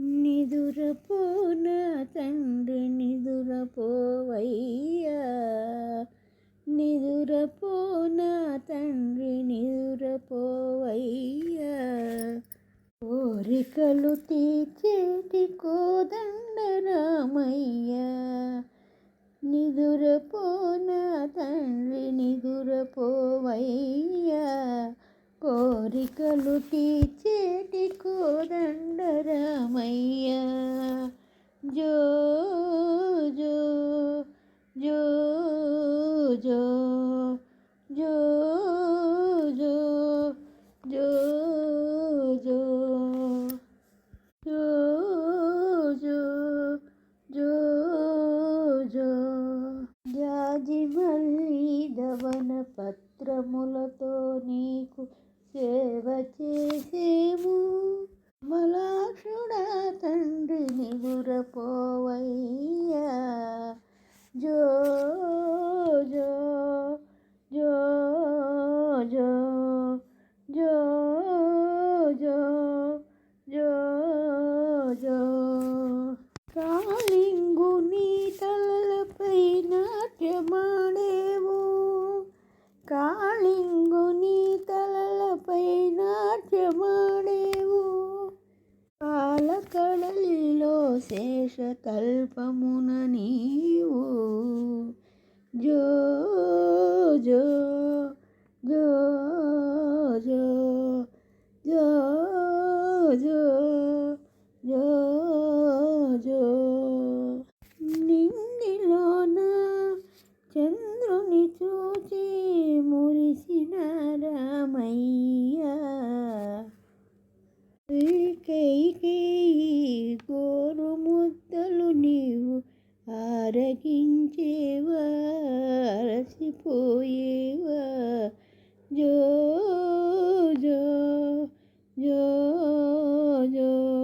నిదురపోన తండ్రి నిదురపోవయ్యా. నిదురపోన తండ్రి నిదురపోవయ్యా. కోరికలు తీర్చేటి కోదండ రామయ్యా. నిదురపోన తండ్రి నిదురపోవయ్యా. కోరికలు తీర్చేటి కోదండ రామయ్యా. పత్రములతో నీకు సేవ చేసేము. మలాక్షుడా తండ్రి గురపో పాలకడలిలో శేష కల్పమున నీవు జో జో జో జో జో జో జో ఆరగించేవా అలసిపోయేవా జో జో జో జో జో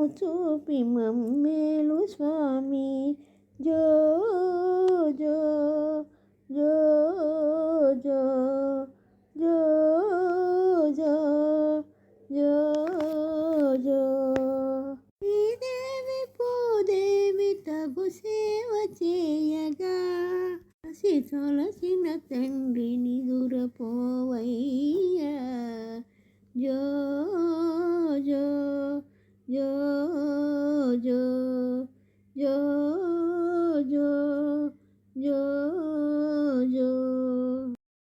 మార్గము చూపి మమ్మేలు స్వామి. జో జో జో జో జో జో జో జో. ఈ శ్రీదేవి భూదేవి తగు సేవ చేయగా అసి తొలసిన తండ్రి నిదురపోవయ్యా జో జో. yo yo yo yo yo